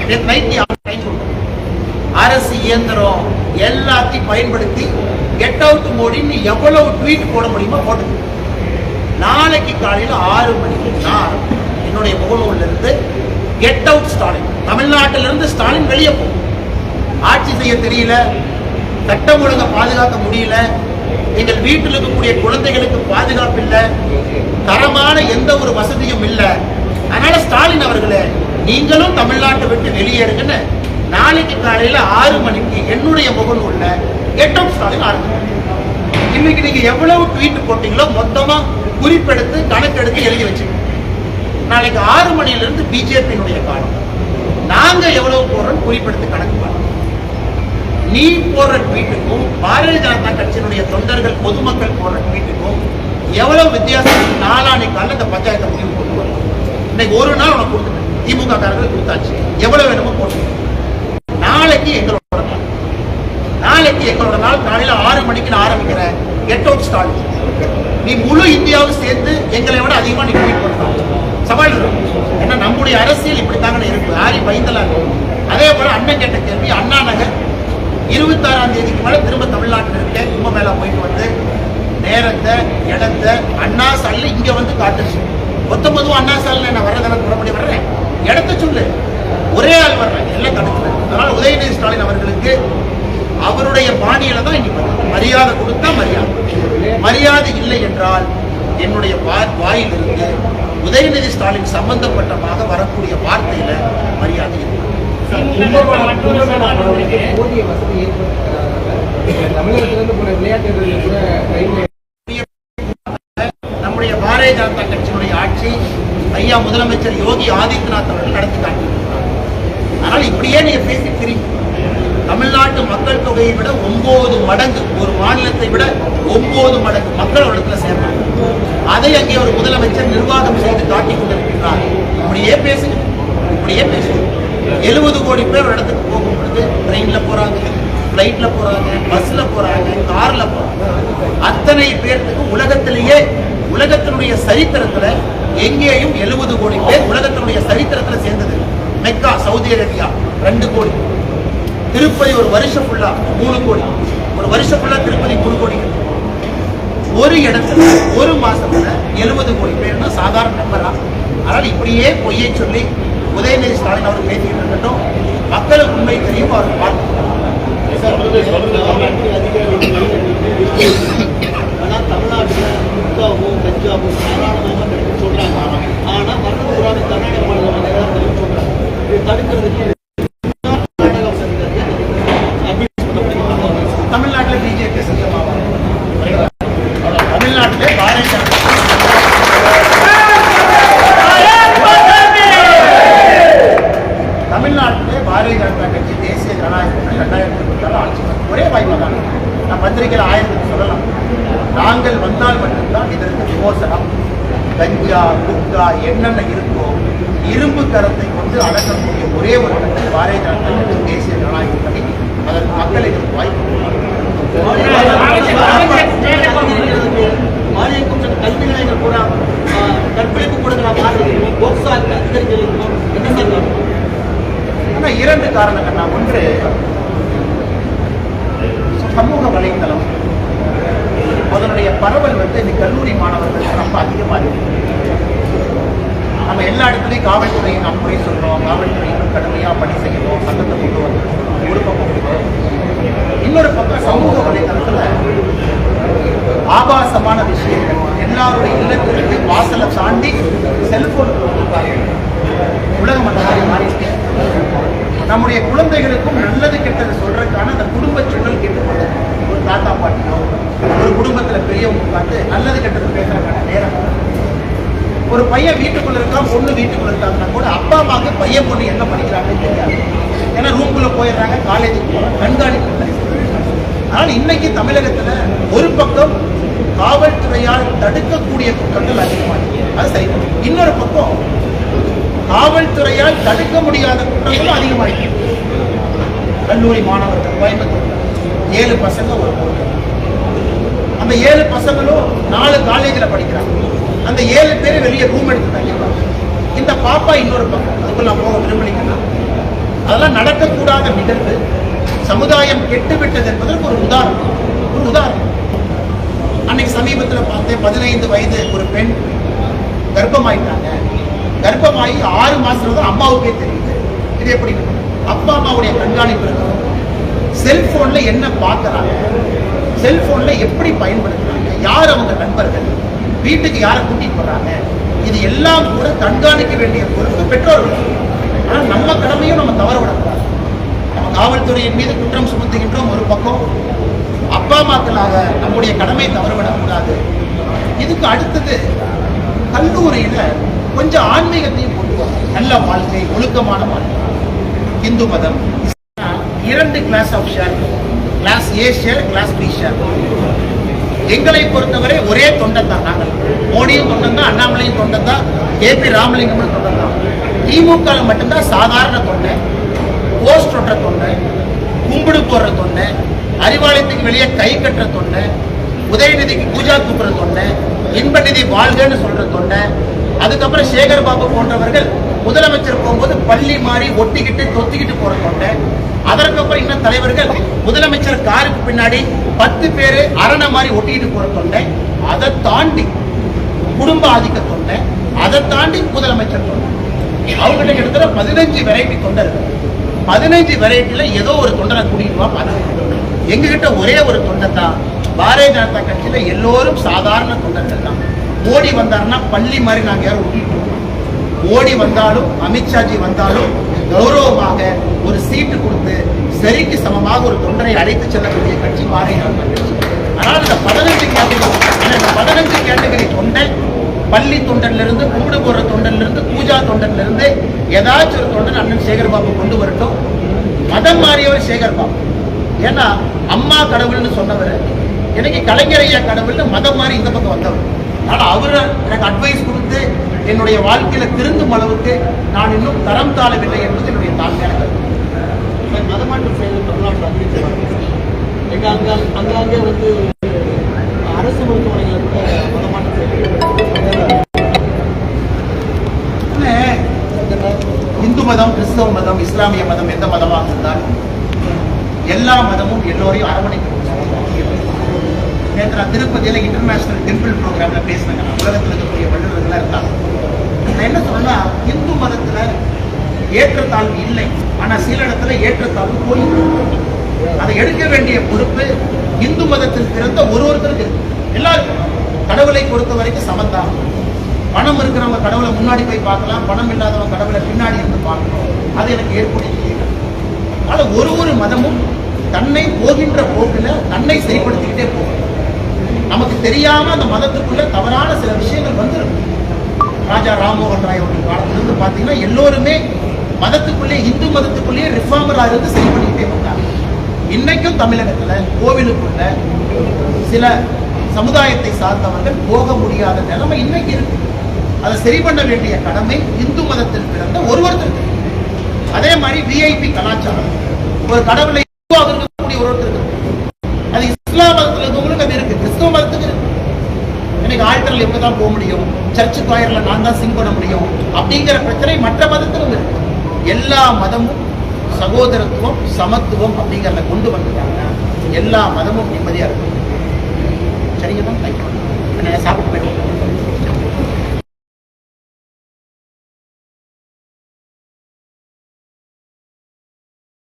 நேற்று நைட் நீ டைம் கொடுக்கணும் அரசு இயந்திரம் எல்லாத்தையும் பயன்படுத்தி கெட் அவுட் மோடின்னு எவ்வளவு ட்வீட் போட முடியுமோ போட்டு நாளைக்கு காலையில் ஆறு மணிக்கு நான் என்னுடைய முகநூல்ல இருந்து கெட் அவுட் ஸ்டாலின் தமிழ்நாட்டில இருந்து ஸ்டாலின் வெளியே போகும் ஆட்சி செய்ய தெரியல சட்டம் ஒழுங்கை பாதுகாக்க முடியல எங்கள் வீட்டில் இருக்கக்கூடிய குழந்தைகளுக்கு பாதுகாப்பு இல்லை தரமான எந்த ஒரு வசதியும் இல்லை. அதனால ஸ்டாலின் அவர்களே நீங்களும் தமிழ்நாட்டை விட்டு வெளியேறுங்கன்னு நாளைக்கு காலையில ஆறு மணிக்கு என்னுடைய முகநூல்ல கெட் அவுட் ஸ்டாலின் ஆரம்பிக்கும். இன்னைக்கு நீங்க எவ்வளவு ட்வீட் போட்டீங்களோ மொத்தமா குறிப்பெடுத்து கணக்கெடுத்து எழுதி வச்சுக்கோங்க நாளைக்கு ஆறு மணில இருந்து பிஜேபியினுடைய காலம். நாங்க எவ்வளவு போடுறோம் குறிப்பெடுத்து கணக்கு பண்ணோம் நீ போடுற ட்வீட்டுக்கும் பாரதிய ஜனதா கட்சியினுடைய தொண்டர்கள் பொதுமக்கள் போடுற ட்வீட்டுக்கும் எவ்வளவு வித்தியாசம்? நாளானை கால இந்த பஞ்சாயத்தை முடிவு கொண்டு வரும் இன்னைக்கு ஒரு நாள் உனக்கு கொடுத்துட்டேன். திமுக காரர்கள் கொடுத்தாச்சு. எவ்வளவு வேணுமோ போட்டு. நாளைக்கு எங்களோட நாள். நாளைக்கு எங்களோட நாள் காலையில ஆறு மணிக்கு நான் ஆரம்பிக்கிறேன் கெட் அவுட் ஸ்டாலின் நீ முழு இந்தியாவும் சேர்ந்து எங்களை விட அதிகமா நீ ட்வீட் பண்ணலாம் சவால் ஏன்னா நம்முடைய அரசியல் இப்படித்தாங்க இருக்கு. யாரையும் பயந்தலாம் அதே போல அண்ணன் கேட்ட கேள்வி அண்ணா நகர் இருபத்தாறாம் தேதிக்கு மேல திரும்ப தமிழ்நாட்டில் இருக்க கும்பமேளா போயிட்டு வந்து நேரத்தை இடத்தை அண்ணா சாலில் இங்க வந்து காட்டுச்சு. மொத்தம் அண்ணா சாலில் நான் வர்றதான புறப்படி வர்றேன். இடத்த சொல்லு. ஒரே ஆள் வர்றாங்க எல்லாம் தடுக்கல? அதனால உதயநிதி ஸ்டாலின் அவர்களுக்கு அவருடைய பாணியில தான் இன்னைக்கு மரியாதை கொடுத்தா மரியாதை. மரியாதை இல்லை என்றால் என்னுடைய வாயிலிருந்து உதயநிதி ஸ்டாலின் சம்பந்தப்பட்டமாக வரக்கூடிய வார்த்தையில மரியாதை நம்முடைய பாரதிய ஜனதா கட்சியினுடைய ஆட்சி ஐயா முதலமைச்சர் யோகி ஆதித்யநாத் அவர்கள் நடத்தி காட்டியிருக்கிறார். ஆனால் இப்படியே நீங்க பேசி தெரியும் தமிழ்நாட்டு மக்கள் தொகையை விட ஒன்பது மடங்கு ஒரு மாநிலத்தை விட ஒன்பது மடங்கு மக்கள் இடத்துல சேர்றாங்க. அதை அங்கே ஒரு முதலமைச்சர் நிர்வாகம் செய்து காட்டிக் கொண்டிருக்கிறார். இப்படியே பேசுங்க. இப்படியே பேசுங்க. எழுபது கோடி பேர் ஒரு இடத்துக்கு போகும் பொழுது ட்ரெயின்ல போறாங்க ஃப்ளைட்ல போறாங்க பஸ்ல போறாங்க கார்ல போறாங்க. அத்தனை பேர்த்துக்கு உலகத்திலேயே உலகத்தினுடைய சரித்திரத்துல எங்கேயும் எழுபது கோடி பேர் உலகத்தினுடைய சரித்திரத்துல சேர்ந்தது. மெக்கா சவுதி அரேபியா ரெண்டு கோடி. திருப்பதி ஒரு வருஷம் ஃபுல்லா மூணு கோடி. ஒரு வருஷம் ஃபுல்லா திருப்பதி மூணு கோடி ஒரு இடத்துல ஒரு மாசத்துல எழுபது கோடி பேர்னா சாதாரண நம்பரா அதனால இப்படியே பொய்யை சொல்லி உதயநிதி ஸ்டாலின் அவர் பேசிட்டு இருக்கட்டும் மக்களுக்கு உண்மை தெரியும் அவர் பார்த்து ஆனால் தமிழ்நாட்டில் குட்காவும் கஞ்சாவும் தாராளமாக கிடைக்கும் சொல்றாங்க ஆனா மருந்து புறாவை கர்நாடக மாநிலம் வந்து எல்லாரும் சொல்றாங்க இது தடுக்கிறதுக்கு கர்நாடகம் சேர்ந்தது அபியூஸ் பண்ணப்படுகிறாங்க தமிழ்நாட்டில் பிஜேபி சத்தமாக தமிழ்நாட்டிலே பாரதிய ஜனதா தமிழ்நாட்டிலே பாரதிய ஜனதா கட்சி தேசிய ஜனநாயக கூட்டணி ரெண்டாயிரத்தி இருபத்தாறு ஆட்சி வரும். ஒரே வாய்ப்பு தான் நான் பத்திரிகையில் ஆயிரத்துக்கு சொல்லலாம் நாங்கள் வந்தால் மட்டும்தான் இதற்கு விமோசனம் கஞ்சா குட்கா என்னென்ன இருக்கோ இரும்பு கரத்தை கொண்டு அடக்கக்கூடிய ஒரே ஒரு கட்சி பாரதிய ஜனதா கட்சி தேசிய ஜனநாயக கூட்டணி அதற்கு மக்கள் எங்களுக்கு வாய்ப்பு மாநிலம் கல்வி நிலையங்கள் கூட கற்பழிப்பு கொடுக்கிற மாதிரி போக்சா அதிகரிக்கணும் என்ன சார் காரணம்? இரண்டு காரணங்கள் நான் ஒன்று சமூக வலைத்தளம் அதனுடைய பரவல் வந்து இந்த கல்லூரி மாணவர்கள் ரொம்ப அதிகமாக இருக்கு. நம்ம எல்லா இடத்துலையும் காவல்துறையை நாம் குறை சொல்கிறோம் காவல்துறை கடுமையாக பணி செய்யணும் சட்டத்தை கொண்டு வரணும் ஒரு பக்கம் இன்னொரு பக்கம் சமூக வலைதளத்தில் ஆபாசமான விஷயங்கள். எல்லாருடைய இல்லத்திற்கு வாசலை தாண்டி செல்போன் உலகம் அந்த மாதிரி மாறி நம்முடைய குழந்தைகளுக்கும் நல்லது கெட்டது சொல்றதுக்கான அந்த குடும்ப சூழல் கேட்டுக்கொண்டு ஒரு தாத்தா பாட்டியோ ஒரு குடும்பத்துல பெரியவங்க பார்த்து நல்லது கெட்டது பேசுறதுக்கான நேரம் ஒரு பையன் வீட்டுக்குள்ள இருக்கான் பொண்ணு வீட்டுக்குள்ள இருக்காங்கன்னா கூட அப்பா அம்மாவுக்கு பையன் பொண்ணு என்ன படிக்கிறாங்கன்னு தெரியாது. ஏன்னா ரூம்குள்ள போயிடுறாங்க காலேஜுக்கு போறாங்க கண்காணிப்பு ஆனால் இன்னைக்கு தமிழகத்துல ஒரு பக்கம் காவல்துறையால் தடுக்கக்கூடிய குற்றங்கள் அதிகமாகிருக்கு அது சரி. இன்னொரு பக்கம் காவல்துறையால் தடுக்க முடியாத குற்றங்களும் அதிகமாகிருக்கு கல்லூரி மாணவர்கள் கோயம்புத்தூர். ஏழு பசங்க ஒரு பொருள் அந்த ஏழு பசங்களும் நாலு காலேஜில் படிக்கிறாங்க. அந்த ஏழு பேர் வெளியே ரூம் எடுத்து தங்கிடுவாங்க இந்த பாப்பா இன்னொரு பக்கம். அதுக்குள்ள நான் போக விரும்பலிங்கன்னா அதெல்லாம் நடக்கக்கூடாத நிகழ்வு சமுதாயம் கெட்டுவிட்டது என்பதற்கு ஒரு உதாரணம். ஒரு உதாரணம். அன்னைக்கு சமீபத்தில் பார்த்தேன் பதினைந்து வயது ஒரு பெண் கர்ப்பமாயிட்டாங்க. கர்ப்பமாயி ஆறு மாசத்துல தான் அம்மாவுக்கே தெரியுது. இது எப்படி? அப்பா அம்மாவுடைய கண்காணிப்பு இருக்கணும். செல்போன்ல என்ன பார்க்கறாங்க? செல்போன்ல எப்படி பயன்படுத்துறாங்க? யார் அவங்க நண்பர்கள்? வீட்டுக்கு யாரை கூட்டிட்டு போறாங்க? இது எல்லாம் கூட கண்காணிக்க வேண்டிய பொறுப்பு பெற்றோர்கள். ஆனால் நம்ம கடமையும் நம்ம தவற விடக்கூடாது. நம்ம காவல்துறையின் மீது குற்றம் சுமத்துகின்றோம் ஒரு பக்கம். அப்பா அம்மாக்களாக நம்முடைய கடமை தவறவிடக்கூடாது இதுக்கு அடுத்தது கல்லூரியில கொஞ்சம் ஆன்மீகத்தையும் கொண்டு நல்ல வாழ்க்கை ஒழுக்கமான வாழ்க்கை. இந்து மதம் இரண்டு class of share class A share class B share எங்களை பொறுத்தவரை ஒரே தொண்டன் தான் நாங்கள். மோடியும் தொண்டன் தான் அண்ணாமலையும் தொண்டன் தான் கே பி ராமலிங்கமும் தொண்டன் தான் திமுக மட்டும்தான் சாதாரண தொண்டை போஸ்ட் ஒட்டுற தொண்டை கும்பிடு போடுற தொண்டை அறிவாலயத்துக்கு வெளியே கை கட்டுற தொண்டை உதயநிதிக்கு பூஜா தூக்குற தொண்டை இன்பநிதி வாழ்கன்னு சொல்ற தொண்டை அதுக்கப்புறம் சேகர் பாபு போன்றவர்கள் முதலமைச்சர் போகும்போது பள்ளி மாறி ஒட்டிக்கிட்டு தொத்திக்கிட்டு போற தொண்டை அதற்கப்புறம் இன்னும் தலைவர்கள் முதலமைச்சர் காருக்கு பின்னாடி பத்து பேரு அரணை மாதிரி ஒட்டிக்கிட்டு போற தொண்டை அதை தாண்டி குடும்ப ஆதிக்க தொண்டை அதை தாண்டி முதலமைச்சர் தொண்டை அவங்ககிட்ட கிட்டத்தட்ட பதினஞ்சு வெரைட்டி தொண்டை இருக்கு. பதினஞ்சு வெரைட்டில ஏதோ ஒரு தொண்டனை கூட்டிட்டு வா பார்த்து எங்ககிட்ட ஒரே ஒரு தொண்டை தான். பாரதிய ஜனதா கட்சியில எல்லோரும் சாதாரண தொண்டர்கள் தான். மோடி வந்தாருன்னா பள்ளி மாதிரி நாங்கள் யாரும் ஒட்டிட்டு இருக்கோம். மோடி வந்தாலும் அமித்ஷாஜி வந்தாலும் கௌரவமாக ஒரு சீட்டு கொடுத்து சரிக்கு சமமாக ஒரு தொண்டரை அழைத்து செல்லக்கூடிய கட்சி பாரதிய ஆனால் இந்த பதினஞ்சு கேட்டகரி இந்த பதினஞ்சு கேட்டகரி தொண்டை பள்ளி தொண்டன்லிருந்து கூடு போற போடுற இருந்து பூஜா தொண்டன்லேருந்து ஏதாச்சும் ஒரு தொண்டன் அண்ணன் சேகர் பாபு கொண்டு வரட்டும். மதம் மாறியவர் சேகர் பாபு ஏன்னா அம்மா கடவுள்னு சொன்னவர் எனக்கு கலைஞர் ஐயா கடவுள்னு மதம் மாறி இந்த பக்கம் வந்தவர். அதனால அவர் எனக்கு அட்வைஸ் கொடுத்து என்னுடைய வாழ்க்கையில திருந்தும் அளவுக்கு நான் இன்னும் தரம் தாழவில்லை என்பது என்னுடைய தாழ்மையான கருத்து. மதமாற்றம் செய்வது தமிழ்நாட்டில் அறிவிச்சிருக்காங்க எங்க அங்க அங்கங்கே வந்து அரசு மருத்துவமனைகளை கூட மதமாற்றம் இந்து மதம் கிறிஸ்தவ மதம் இஸ்லாமிய மதம் எந்த மதமாக இருந்தாலும் எல்லா மதமும் எல்லோரையும் அரவணைக்கணும் நேற்று திருப்பதியில் இன்டர்நேஷனல் டெம்பிள் ப்ரோக்ராமில் பேசினாங்க. நான் உலகத்தில் இருக்கக்கூடிய வல்லுநர்களாக இருந்தாங்க நான் என்ன சொல்லணும்னா இந்து மதத்தில் ஏற்றத்தாழ்வு இல்லை. ஆனால் சில இடத்துல ஏற்றத்தாழ்வு போயிருக்கு அதை எடுக்க வேண்டிய பொறுப்பு இந்து மதத்தில் பிறந்த ஒரு ஒருத்தருக்கு எல்லாருக்கும். கடவுளை பொறுத்த வரைக்கும் சமந்தான். பணம் இருக்கிறவங்க கடவுளை முன்னாடி போய் பார்க்கலாம். பணம் இல்லாதவங்க கடவுளை பின்னாடி இருந்து பார்க்கணும். அது எனக்கு ஏற்புடைய அதனால ஒரு ஒரு மதமும் தன்னை போகின்ற போக்கில் தன்னை சரிப்படுத்திக்கிட்டே போகும். நமக்கு தெரியாம அந்த மதத்துக்குள்ள தவறான சில விஷயங்கள் வந்துருக்கு ராஜா ராம்மோகன் ராய் அவர்கள் காலத்திலிருந்து பார்த்தீங்கன்னா எல்லோருமே மதத்துக்குள்ளே இந்து மதத்துக்குள்ளேயே ரிஃபார்மரா இருந்து சரி பண்ணிக்கிட்டே வந்தாங்க. இன்னைக்கும் தமிழகத்துல கோவிலுக்குள்ள சில சமுதாயத்தை சார்ந்தவர்கள் போக முடியாத நிலைமை இன்னைக்கு இருக்கு. அதை சரி பண்ண வேண்டிய கடமை இந்து மதத்தில் பிறந்த ஒருவருக்கு அதே மாதிரி விஐபி கலாச்சாரம். ஒரு கடவுளை இந்துவாக இருக்கக்கூடிய ஒருத்தருக்கு இருக்கு. அது இஸ்லாம் மதத்தில் இருக்கவங்களுக்கு அது இருக்கு கிறிஸ்தவ மதத்துக்கு இருக்கு எனக்கு ஆழ்த்தரில் இவங்க தான் போக முடியும்? சர்ச்சு காயர்ல நான் தான் சிங் பண்ண முடியும்? அப்படிங்கிற பிரச்சனை மற்ற மதத்திலும் இருக்கு. எல்லா மதமும் சகோதரத்துவம் சமத்துவம் அப்படிங்கிறத கொண்டு வந்துட்டாங்க. எல்லா மதமும் நிம்மதியாக இருக்கும் சரிங்க தான் தேங்க்யூ சாப்பிட்டு போயிடுவோம்.